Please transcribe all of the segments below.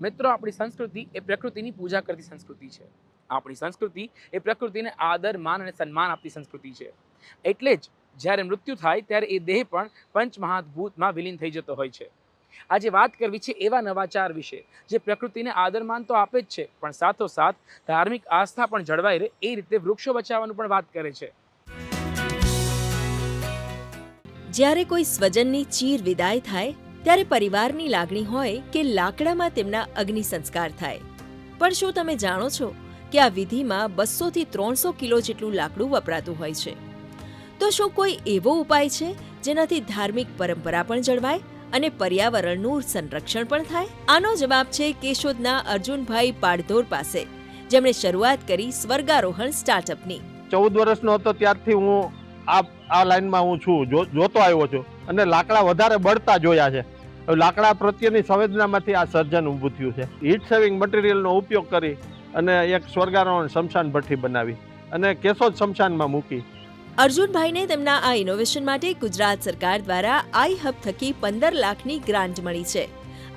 મિત્રો, આપણી સંસ્કૃતિ એ પ્રકૃતિની પૂજા કરતી સંસ્કૃતિ છે. આપણી સંસ્કૃતિ એ પ્રકૃતિને આદર, માન અને સન્માન આપતી સંસ્કૃતિ છે. એટલે જ જ્યારે મૃત્યુ થાય ત્યારે એ દેહ પણ પંચમહાભૂતમાં વિલીન થઈ જતો હોય છે. આજે વાત કરવી છે એવા નવાચાર વિશે, જે પ્રકૃતિને આદર, માન તો આપે જ છે, પણ સાથોસાથ ધાર્મિક આસ્થા પણ જળવાઈ રહે એ રીતે વૃક્ષો બચાવવાનું પણ વાત કરે છે. જ્યારે કોઈ સ્વજનની ચીર વિદાય થાય ત્યારે પરિવારની લાગણી હોય કે લાકડામાં તેમના અગ્નિ સંસ્કાર થાય. પણ શું તમે જાણો છો કે આ વિધિમાં બસોથી ત્રણસો કિલો જેટલું લાકડું વપરાતું હોય છે? તો શું કોઈ એવો ઉપાય છે જેનાથી ધાર્મિક પરંપરા પણ જળવાય અને પર્યાવરણનું સંરક્ષણ પણ થાય? આનો જવાબ છે કેશોદના અર્જુનભાઈ પાડધોર પાસે, જેમણે શરૂઆત કરી સ્વર્ગારોહણ સ્ટાર્ટઅપની ચૌદ વર્ષનો હતો ત્યારથી હું આ આ લાઈનમાં હું છું. જોતો આવ્યો છું. અને લાકડા વધારે બળતા જોયા છે. લાકડા પ્રત્યેની સંવેદનામાંથી આ સર્જન ઊભું થયું છે. હીટ સેવિંગ મટીરિયલનો ઉપયોગ કરી અને એક સ્વર્ગારોહણ શમશાન ભઠ્ઠી બનાવી અને કેશોદ શમશાનમાં મૂકી. અર્જુનભાઈને તેમના આ ઇનોવેશન માટે ગુજરાત સરકાર દ્વારા આઈ હબ થકી પંદર લાખની ગ્રાન્ટ મળી છે.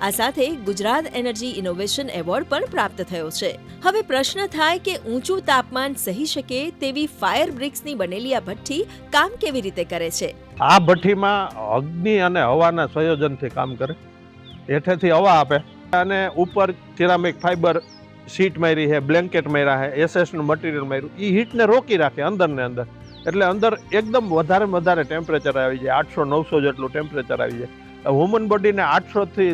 આ સાથે ગુજરાત એનર્જી ઇનોવેશન એવોર્ડ પણ પ્રાપ્ત થયો છે. હવે પ્રશ્ન થાય કે ઊંચું તાપમાન સહી શકે તેવી ફાયર બ્રિક્સની બનેલી આ ભઠ્ઠી કામ કેવી રીતે કરે છે? આ ભઠ્ઠીમાં અગ્નિ અને હવાના સંયોજનથી કામ કરે. હેઠેથી હવા આપે. અને ઉપર સિરામિક ફાઈબર શીટ મારી છે બ્લેન્કેટ માર્યા છે એસએસનું મટીરિયલ માર્યું. એ હીટને રોકી રાખે અંદરને અંદર. એટલે અંદર એકદમ વધારે વધારે ટેમ્પરેચર આવી જાય. આઠસો નવસો જેટલું ટેમ્પરેચર આવી જાય. હ્યુમન બોડીને આઠસોથી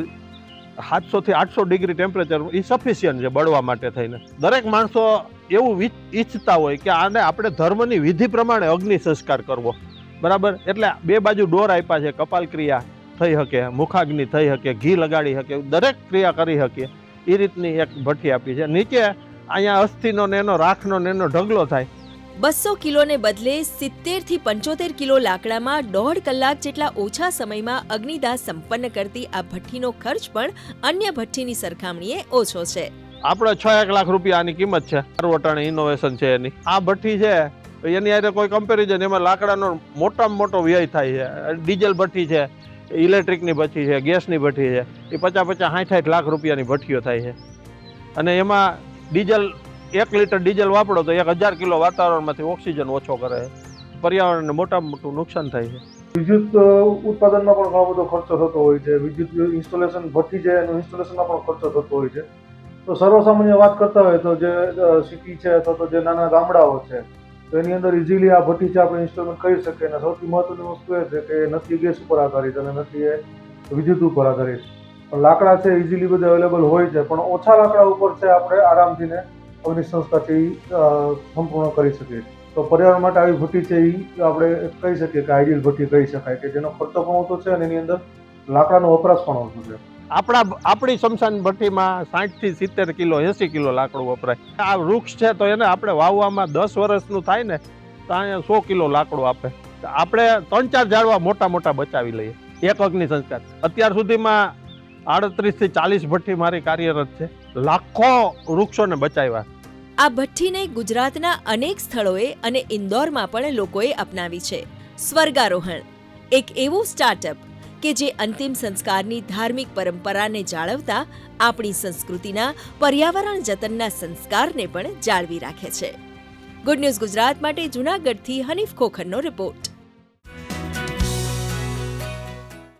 સાતસોથી આઠસો ડિગ્રી ટેમ્પરેચર એ સફિશિયન્ટ છે બળવા માટે થઈને. દરેક માણસો એવું ઈચ્છતા હોય કે આને આપણે ધર્મની વિધિ પ્રમાણે અગ્નિ સંસ્કાર કરવો. બરાબર? એટલે બે બાજુ ડોર આપ્યા છે, કપાલ ક્રિયા થઈ શકે, મુખાગ્નિ થઈ શકે, ઘી લગાડી શકે, દરેક ક્રિયા કરી શકીએ. એ રીતની એક ભઠ્ઠી આપી છે. નીચે અહીંયા અસ્થિનો ને એનો, રાખનો ને એનો ઢગલો થાય. બસો કિલોને બદલે સિત્તેરથી પંચોતેર કિલો લાકડામાં દોઢ કલાક જેટલા ઓછા સમયમાં અગ્નિદાહ સંપન્ન કરતી આ ભઠ્ઠીનો ખર્ચ પણ અન્ય ભઠ્ઠીની સરખામણીએ ઓછો છે. આપણે છ એક લાખ રૂપિયાની કિંમત છે. વટાણે ઇનોવેશન છે એની. આ ભઠ્ઠી છે, એની હારે કોઈ કમ્પેરિઝન એમાં લાકડાનો મોટામાં મોટો વ્યય થાય છે. ડીઝલ ભઠ્ઠી છે, ઇલેક્ટ્રિકની ભઠ્ઠી છે, ગેસની ભઠ્ઠી છે. એ પચાસ પચાસ, સાઠ સાઠ લાખ રૂપિયાની ભઠ્ઠીઓ થાય છે. અને એમાં ડીઝલ એક લીટર ડીઝલ વાપરો તો એક હજાર કિલો વાતાવરણમાંથી ઓક્સિજન ઓછો કરે પર્યાવરણને મોટામાં મોટું નુકસાન થાય છે. વિદ્યુત ઉત્પાદનમાં પણ ઘણો બધો ખર્ચો થતો હોય છે. વિદ્યુત ઇન્સ્ટોલેશન ભઠ્ઠી છે એનું ઇન્સ્ટોલેશનમાં પણ ખર્ચો થતો હોય છે. તો સર્વસામાન્ય વાત કરતા હોય તો જે સિટી છે અથવા તો જે નાના ગામડાઓ છે, તો એની અંદર ઇઝીલી આ ભઠ્ઠી છે આપણે ઇન્સ્ટોલમેન્ટ કરી શકીએ. અને સૌથી મહત્વની વસ્તુ એ છે કે નથી ગેસ ઉપર આધારિત અને નથી એ વિદ્યુત ઉપર આધારિત. પણ લાકડા છે ઇઝીલી બધા અવેલેબલ હોય છે. પણ ઓછા લાકડા ઉપર છે આપણે આરામથી ને અગ્નિ એ સંપૂર્ણ કરી શકીએ તો પર્યાવરણ માટે આવી ભઠ્ઠી છે એ આપણે કહી શકીએ કે આઈડિયલ ભઠ્ઠી કહી શકાય કે જેનો ખર્ચો પણ ઓછો છે અને એની અંદર લાકડાનો વપરાશ પણ ઓછો છે. આપણા, આપણી શમશાન ભઠ્ઠીમાં સાઠથી સિત્તેર કિલો, એસી કિલો લાકડું વપરાય. આ વૃક્ષ છે તો એને આપણે વાવવામાં દસ વર્ષનું થાય ને, તો અહીંયા સો કિલો લાકડું આપે. આપણે ત્રણ ચાર ઝાડવા મોટા મોટા બચાવી લઈએ. એક અગ્નિ સંસ્કાર. અત્યાર સુધીમાં આડત્રીસથી ચાલીસ ભઠ્ઠી મારી કાર્યરત છે. લાખો વૃક્ષોને બચાવ્યા. આ ભઠ્ઠીને ગુજરાતના અનેક સ્થળોએ અને ઇન્દોરમાં પણ લોકોએ અપનાવી છે. સ્વર્ગારોહણ. એક એવું સ્ટાર્ટઅપ કે જે અંતિમ સંસ્કારની ધાર્મિક પરંપરાને જાળવતા આપણી સંસ્કૃતિના પર્યાવરણ જતનના સંસ્કારને પણ જાળવી રાખે છે. ગુડ ન્યૂઝ ગુજરાત માટે જૂનાગઢથી હનીફ ખોખરનો રિપોર્ટ